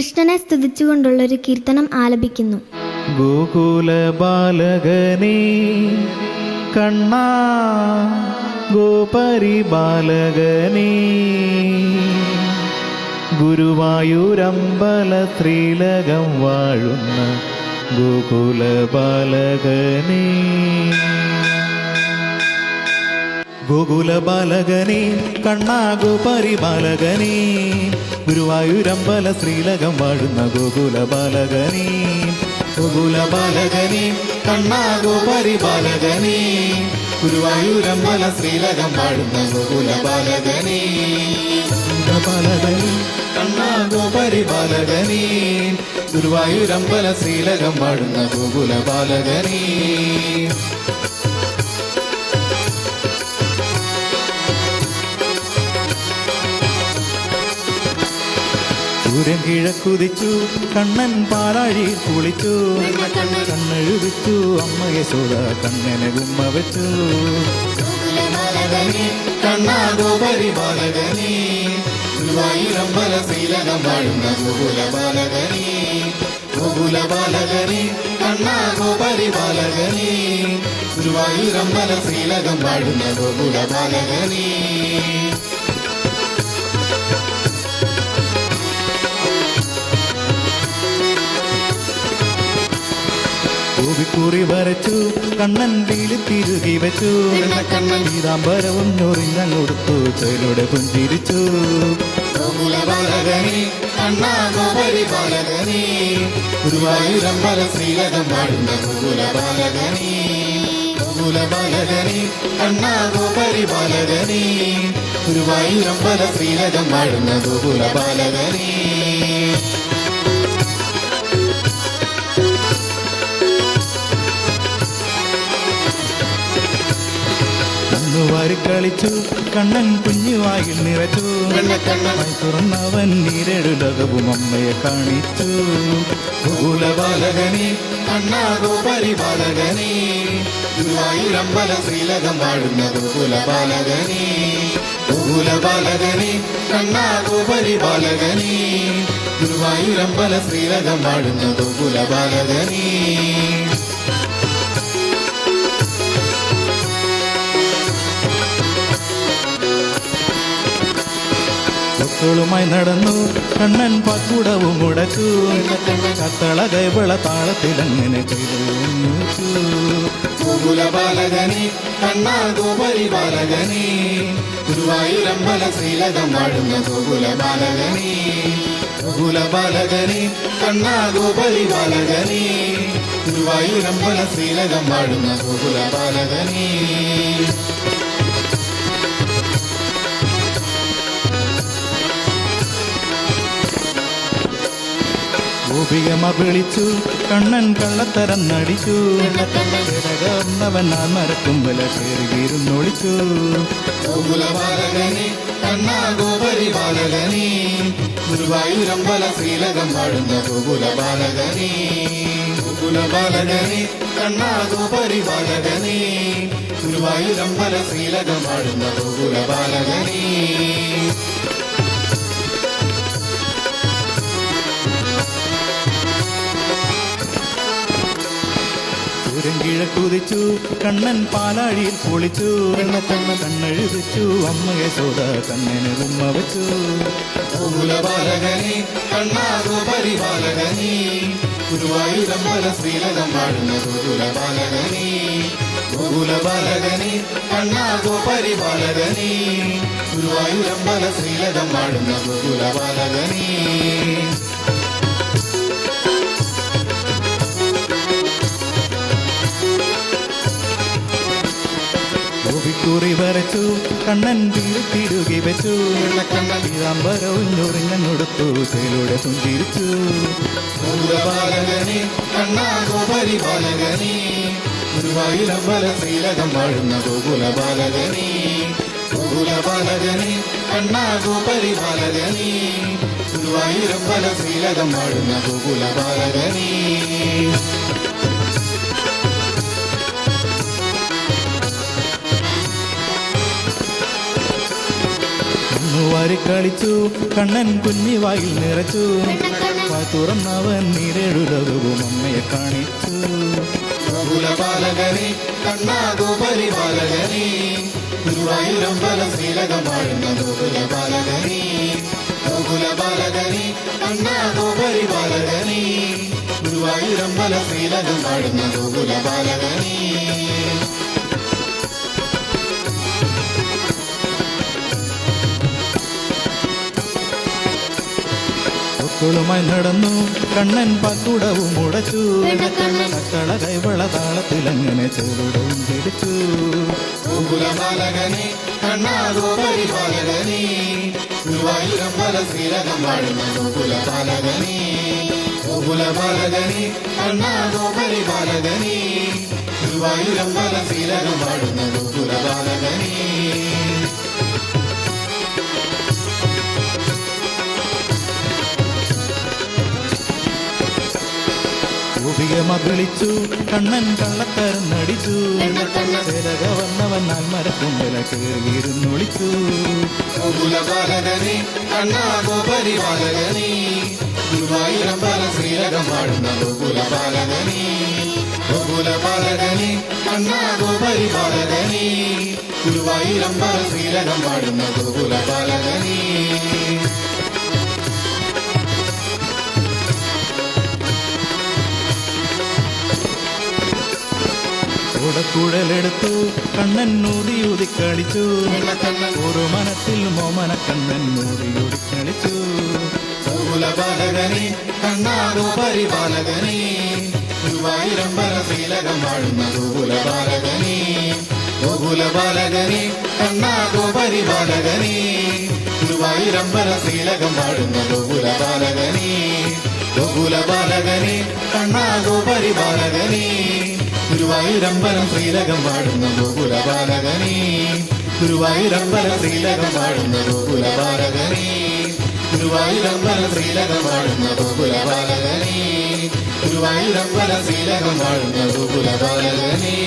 കൃഷ്ണനെ സ്തുതിച്ചുകൊണ്ടുള്ള ഒരു കീർത്തനം ആലപിക്കുന്നു. ഗോകുല ബാലകനേ കണ്ണാ ഗോപരി ബാലകനേ. ഗുരുവായൂരമ്പല ശ്രീലകം വാഴുന്ന ഗോകുല ബാലകനേ. ഗോകുല ബാലകനേ കണ്ണാ ഗോപരി ബാലകനേ. ഗുരുവായൂരമ്പല ശ്രീലകം വാഴുന്ന ഗോകുല ബാലകനേ. ഗോകുല ബാലകനേ കണ്ണാ ഗോപരി ബാലകനേ ഗുരുവായൂരമ്പല ശ്രീലകം വാഴുന്ന ഗോകുല ബാലകനേ. ബാലകനേ കണ്ണാ ഗോപരി ബാലകനേ ഗുരുവായൂരമ്പല ശ്രീലകം വാഴുന്ന ഗോകുല ബാലകനേ. സൂര്യൻ കിഴക്കുതിച്ചു കണ്ണൻ പാലാഴി കുളിച്ചു. കണ്ണെഴുതിച്ചു അമ്മ യശോദ കണ്ണനെ ഉമ്മ വെച്ചു. കണ്ണാ ഗോപരി ബാലകനേ ഗുരുവായൂരമ്പല ശ്രീലകം വാഴുന്ന ഗോകുല ബാലകനേ ഗോകുല ബാലകനേ കണ്ണാ ഗോപരി ബാലകനേ ഗുരുവായൂരമ്പല ശ്രീലകം വാഴുന്ന ഗോകുല ബാലകനേ കൂവിക്കൂറി വരച്ചു കണ്ണൻ വീട് തിരുകി വെച്ചു. കണ്ണൻ പീതാംബരവും ഞൊറിഞ്ഞ കൊടുത്തു ചേലോടെ പുഞ്ചിരിച്ചു. ഗുരുവായൂരമ്പല ശ്രീലകം വാഴുന്ന ഗോകുല ബാലകനേ ഗോകുല കണ്ണാ ശ്രീലകം വാഴുന്ന ഗോകുല ബാലകനേ വാരി കളിച്ചു. കണ്ണൻ കുഞ്ഞുവായിൽ നിറച്ചു. കണ്ണനായി തുറന്നവൻ നീരെടുലകവും അമ്മയെ കാണിച്ചു. ഭൂലബാലകനെ കണ്ണാകോ പരിപാലകനെ ഗുരുവായൂരമ്പല ശ്രീലകം വാഴുന്നത് കുലബാലകനെ ഭൂലബാലകനെ കണ്ണാകോ പരിപാലകനെ ഗുരുവായൂരമ്പല ശ്രീലകം വാഴുന്നത് ഗോകുല മക്കളുമായി നടന്നു. കണ്ണൻ പക്കുടവും മുടച്ചു. കത്തള കൈവള താളത്തിലങ്ങനെ ബാലകനെ കണ്ണാ ഗോപരി ബാലകനെ ഗുരുവായൂരമ്പല ശ്രീലകം വാഴുന്ന ഗോകുല ബാലകനി ഗോകുല ബാലകനി കണ്ണാ ഗോപരി ബാലകനെ ഗുരുവായൂരമ്പല ശ്രീലകം വാഴുന്ന ഗോകുല ബാലകനെ ഗോപികമ വിളിച്ചു കണ്ണൻ കള്ളത്തരം നടിച്ചു കിടകർന്നവൻ ആ മരക്കുമ്പല കയറിയിരുന്നൊളിച്ചു ഗോകുല ബാലകനെ കണ്ണാ ഗോപരി ബാലകനെ ഗുരുവായൂരമ്പല ശ്രീലകം വാഴുന്ന ഗോകുല ബാലകനെ ഗോകുല ബാലകനെ കണ്ണാ ഗോപരി ബാലകനെ ഗുരുവായൂരമ്പല ശ്രീലകം വാഴുന്ന ഗോകുല ബാലകനെ സൂര്യൻ കിഴക്കുതിച്ചു കണ്ണൻ പാലാഴിയിൽ പൊളിച്ചു. കണ്ണ കണ്ണെഴുതിച്ചു. അമ്മയെ ചോദ കണ്ണന് ഉമ്മ വെച്ചു. ബാലകനെ കണ്ണാ ഗോപരി ബാലകനെ ഗുരുവായൂരമ്പല ശ്രീലകം വാഴുന്ന ഗോകുല ബാലകനെ ഗോകുല ബാലകനെ കണ്ണാ ഗോപരി ബാലകനെ ഗുരുവായൂരമ്പല ശ്രീലകം വാഴുന്ന ഗോകുല ബാലകനെ ഗോപിക്കുറി വരച്ചു കണ്ണൻ തിരുകി വെച്ചു. പീതാംബരവും ഞൊറിഞ്ഞൊടുത്തു തേലൂടെ പുഞ്ചിരിച്ചു ഗുരുവായൂരമ്പല ശ്രീലകം വാഴുന്ന ഗോകുല ബാലകനെ. ഗോകുല ബാലകനെ കണ്ണാ ഗോപരി ബാലകനെ. ഗുരുവായൂരമ്പല ശ്രീലകം വാഴുന്ന ഗോകുല ബാലകനെ. വാരി കളിച്ചു. കണ്ണൻ കുഞ്ഞി വായിൽ നിറച്ചു. വാ തുറന്നവൻ നിരഴു ലോകവും അമ്മയെ കാണിച്ചു. ഗോകുലപാലകനെ കണ്ണാഗോപരി ബാലകനെ ഗുരുവായൂരമ്പല ശ്രീലകം വാഴുന്ന ഗോകുലപാലകനെ ഗോകുലപാലകനെ കണ്ണാഗോപരി ബാലകനെ ഗുരുവായൂരമ്പല ശ്രീലകം വാഴുന്ന ഗോകുലപാലകനെ ഒക്കളുമായി നടന്നു. കണ്ണൻ പക്കുടവും ഉടച്ചു കക്കള കൈവള താളത്തിലങ്ങനെ ചെറുടവും പിടിച്ചു. ഗോകുലപാലകനെ കണ്ണാഗോപരി ബാലകനെ ഗുരുവായൂരമ്പല ശ്രീലകം വാഴുന്ന ഗോകുലപാലകനെ ഗോകുലപാലകനെ കണ്ണാഗോപരി ബാലകനെ ഗുരുവായൂരമ്പല ശ്രീലകം വാഴുന്ന ഗോകുലപാലകനെ ഗോപികമ വിളിച്ചു. കണ്ണൻ കള്ളത്തരം നടിച്ചു. തിലക വന്നവൻ നാൽമരക്കുമ്പല കയറിയിരുന്നൊളിച്ചു ഗോകുലപാലകനെ കണ്ണാഗോപരി ബാലകനെ ഗുരുവായൂരമ്പല ശ്രീലകം പാടുന്ന ഗോകുലപാലകനീ ഗോകുലപാലകനെ കണ്ണാഗോപരി ബാലകനെ ഗുരുവായൂരമ്പല ശ്രീലകം പാടുന്ന ഗോകുലപാലകനെ കുടക്കുഴലെടുത്തു കണ്ണൻ നൂറിയൂതി കളിച്ചു. ഒരു മനത്തിൽ മോമന കണ്ണൻ നൂറിയൂതി കളിച്ചു. ഗോകുലപാലകനെ കണ്ണാഗോപരി ബാലകനെ ഗുരുവായൂരമ്പല ശ്രീലകം വാഴുന്ന ഗോകുലപാലകനെ ഗോകുലപാലകനെ കണ്ണാഗോപരി ബാലകനെ ഗുരുവായൂരമ്പല ശ്രീലകം വാഴുന്ന ഗോകുലപാലകനെ ഗോകുലപാലകനെ കണ്ണാഗോപരി ബാലകനെ ഗുരുവായൂരമ്പലം ശ്രീലകം വാഴുന്ന ഗോകുലപാലകനെ. ഗുരുവായൂരമ്പലം ശ്രീലകം വാഴുന്ന ഗോകുലപാലകനെ. ഗുരുവായൂരമ്പലം ശ്രീലകം വാഴുന്ന ഗോകുലപാലകനെ. ഗുരുവായൂരമ്പലം ശ്രീലകം വാഴുന്ന ഗോകുലപാലകനെ.